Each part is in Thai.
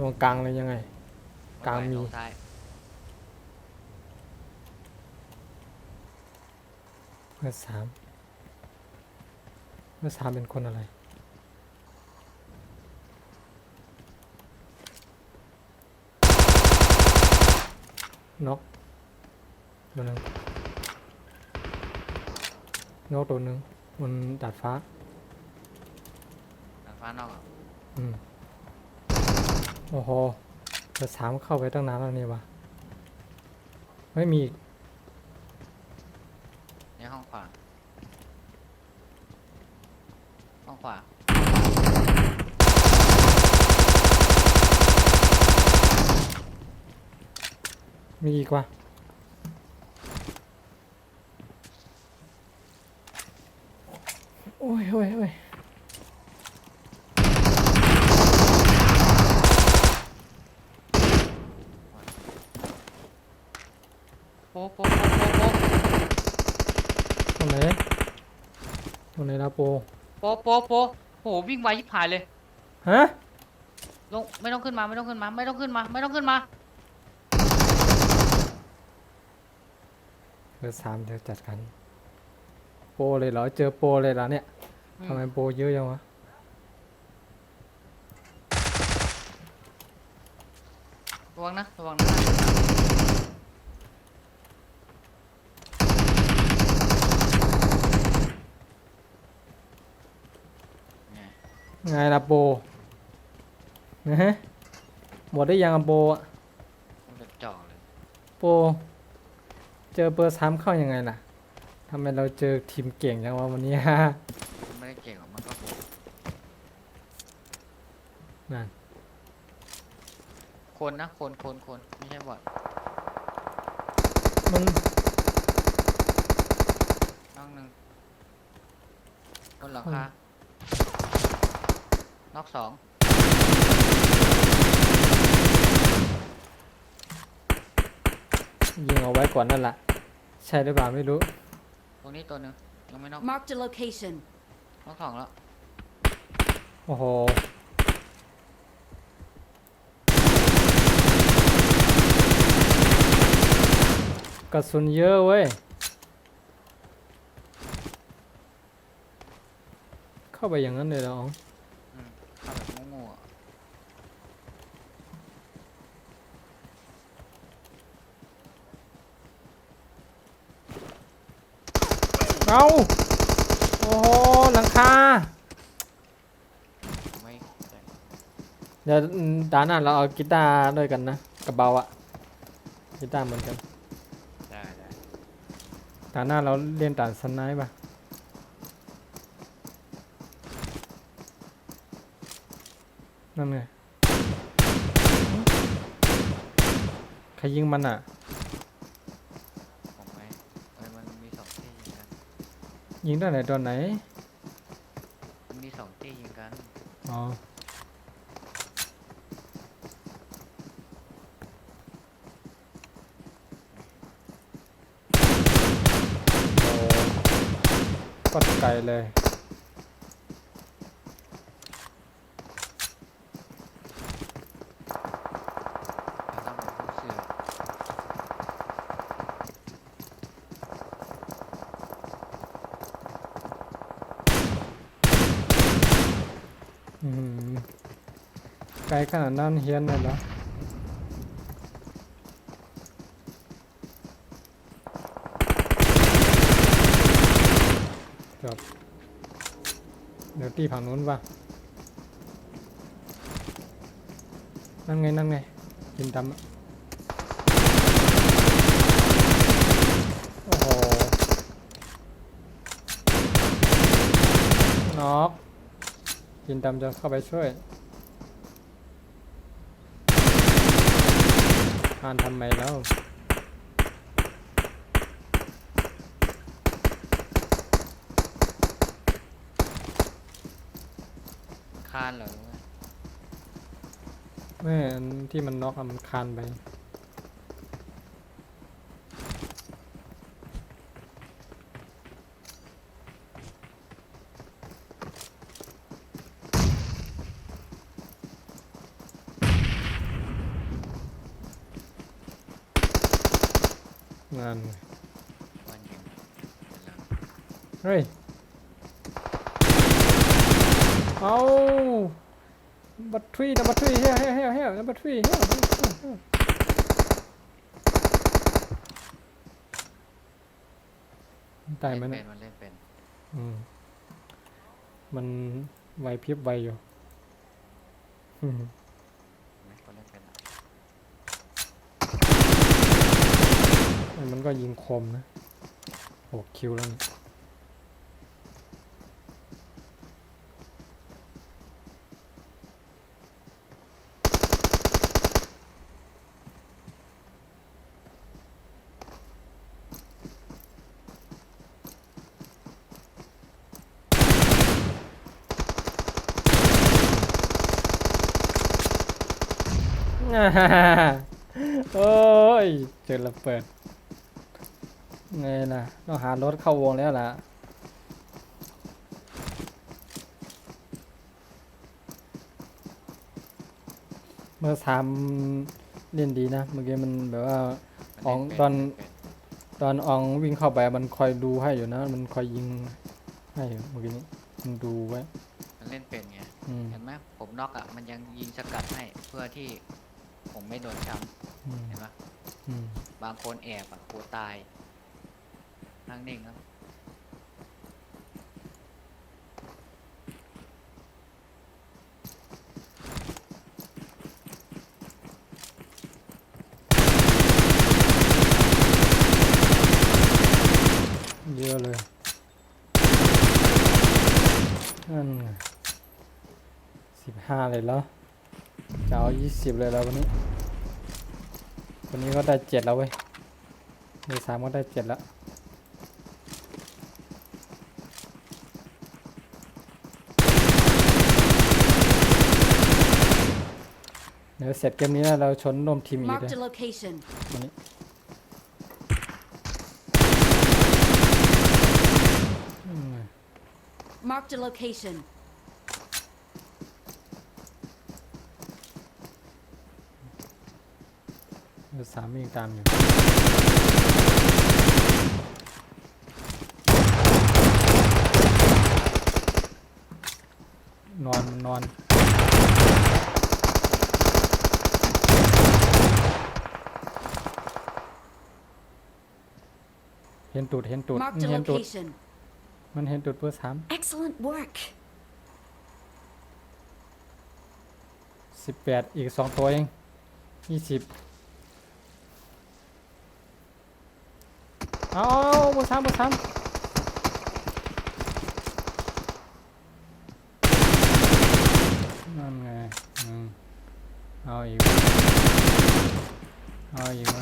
ลงกลางเลยยังไง กลางมีลซ้ายเบอร์สามเบอร์สามเป็นคนอะไร นกตัวหนึ่งนกตัวหนึ่งบนดาดฟ้าทางฟ้านอกอะอืม โอ้โหเบอร์สามเข้าไปตั้งนานแล้วนี่วะไม่มีอีกในห้องขวา ห้องขวา มีอีกวะโอ้ยโอ้ยโอ้ย ป๊ะโป๊ะโป๊ะโป๊ะตรงไหนตรงไหนลาโปโป๊ะโป๊ะโป๊ะโหวิ่งไวยิบหายเลย ฮะลงไม่ต้องขึ้นมาไม่ต้องขึ้นมา ไม่ต้องขึ้นมา ไม่ต้องขึ้นมาเบอร์สามเดี๋ยวจัดกันโปเลยเหรอเจอโปเลยเหรอเนี่ยทำไมโปเยอะจังวะระวังนะระวังนะเนี่ย ไงล่ะโปรนะฮะหมดได้ยังอะโปรอะมันจะจ่อเลยโปรเจอเบอร์สามเข้ายังไงล่ะทำไมเราเจอทีมเก่งจังวะวันนี้ฮะมันไม่ได้เก่งหรอกมันก็โหดนั่นคนนะคนคนคนไม่ใช่บอทมันน้องหนึ่งบนหลังคา นอกสองยิงเอาไว้ก่อนนั่นแหละใช่หรือเปล่าไม่รู้ ตรงนี้ตัวหนึ่งยังไม่นอก Marked a location. นอกสองแล้ว โอ้โหกระสุนเยอะเว้ย เข้าไปอย่างนั้นเลยเหรออ๋อง อืมเข้าแบบโง่ๆอะ เอาโอ้โหหลังคาไม่ได้เดี๋ยวอืมด่านหน้าเราเอากีตาร์ด้วยกันนะกระเบาอะกีตาร์เหมือนกันได้ได้ด่านหน้าเราเล่นด่านสไนป์ป่ะนั่นไงใครยิงมันอะ ผมไม่เอ้ยมันมีสองที่ยิงกัน ยิงตอนไหนตอนไหน มันมีสองที่ยิงกัน อ๋อ โอ้ปัดไกลเลย แล้วต้องเป็นผู้เสือก อืมไก ลขนาดนั้นเฮียนเลยเหรอจบเดี๋ยวตีฝั่งนู้นป่ะนั่นไงนั่นไงกินดำอะโอ้โหน็อกกินดำจะเข้าไปช่วย ทานทำไมแล้วคานเหรอวะแม่อันที่มันน็อกอะมันคานไป นั่นไงวันยิงเป็นหลังเฮ้ยเอาบัตทรีนะบัตทรีเฮียเฮียเฮียเฮียบัตทรีเฮียตายไหมเล่เนะนเป็นมันเล่นเป็นอืมมันไหวพริบไวอยู่อืมไหมคนเล่นเป็นอะ แต่ มันก็ยิงคมนะโอ้คิวแล้วนี่อ่าฮ่าฮ่าฮ่าโอ้ย เจอระเบิด ไงล่ะต้องหารถเข้าวงแล้วล่ะเมื่อสามเล่นดีนะ เมื่อกี้มันแบบว่ามันอ๋องเล่นตอนตเป็นเล่นเป็นอนอองวิ่งเข้าไปมันคอยดูให้อยู่นะ มันคอยยิงให้อยู่เมื่อกี้นี้มันดูไว้ มันเล่นเป็นไง อืมเห็นไหมผมน็อกอะ มันยังยิงสกัดให้เพื่อที่ผมไม่โดนช้อืมำเห็นปะอืมบางคนแอบอะกลัวตาย นั่งนิ่งครับเยอะเลยนั่นสิบห้าเลยแล้วจะเอายี่สิบเลยแล้ววันนี้ วันนี้ก็ได้เจ็ดแล้วเว้ยในสามก็ได้เจ็ดแล้ว ดี๋ยวเสร็จเกมนี้แล้วเราชนร่วมทีมอีกเลย Marked a location. วันนี้อืม Marked a location. เดี๋ยวสามวิ่งตามอยู่ นอนมันนอน เห็นตูดเห็นตูด Marked มัน a เห็นตูด location. มันเห็นตูดเพื่อสาม Excellent work. สิบแปดอีกสองตัวเองยี่สิบเอาเอาเบอร์สามเบอร์สามนั่นไงอืมเอาอีกเอาอีกไหม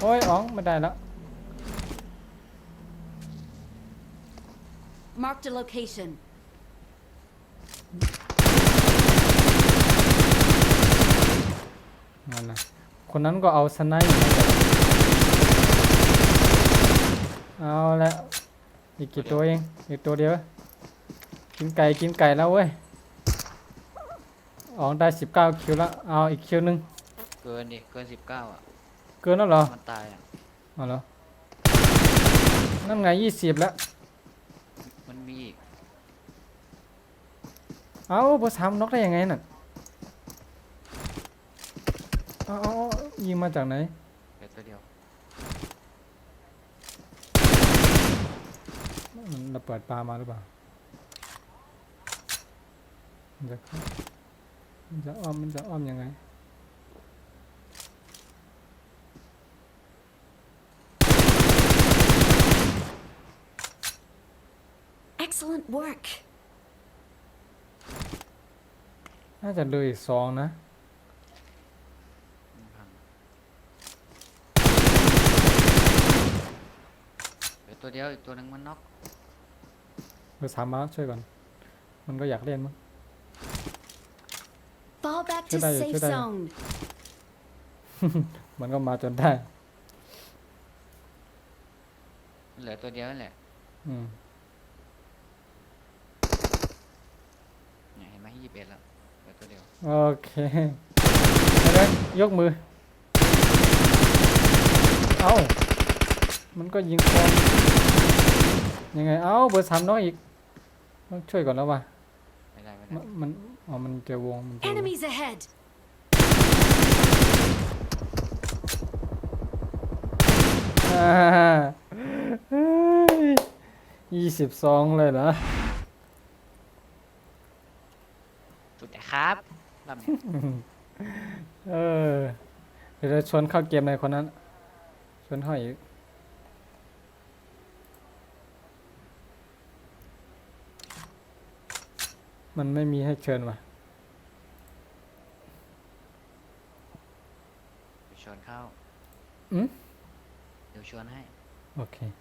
โอ้ยอ๋องไม่ได้แล้ว Marked a location. นั่นนะคนนั้นก็เอาสไนป์อยู่นะเอาแล้วอีกกี่ตัวเอง อีกตัวเดียว กินไก่กินไก่แล้วเว้ยอ๋องได้สิบเก้าคิวแล้ว เอาอีกคิวหนึ่งเกินดิ เกินสิบเก้าอะ เกินแล้วเหรอ มันตายอะ เอาเหรอ นั่นไงยี่สิบแล้ว มันมีอีกเอาเบอร์สามน็อกได้ยังไงน่ะเอาเอาเอายิงมาจากไหนเดี๋ยวตัวเดียวมันระเบิดปลามาหรือเปล่ามันจะเข้ามันจะอ้อมมันจะอ้อมยังไง Excellent work. น่าจะเลยอีกสองนะมันพังเดี๋ยวตัวเดียวอีกตัวหนึงมันน็อกเบอร์สามมาช่วยก่อน มันก็อยากเล่นมั้ง Fall back to Good idea, safe good idea. zone. มันก็มาจนได้เหลือตัวเดียวนั่นแหละ อืม เนี่ยเห็นไหมยี่ สิบเอ็ดแล้วเหลือตัวเดียวโอเคเอาเลยยกมือ เอ้า มันก็ยิงคอมยังไง เอ้า เบอร์สามน้อยอีก ต้องช่วยก่อนแล้วว่ะไม่ได้ไม่มัได้นมันอ๋อ มันเจอวง มันเจอวง Enemies ahead! ยี่สิบสองเลยเหรอ สุดแต่ ครับลำเนี่ยเออ เดี๋ยวจะชวนเข้าเกมในคนนั้น ชวนเข้าอีก มันไม่มีให้เชิญว่ะ เดี๋ยวชวนเข้าอืม เดี๋ยวชวนให้ โอเค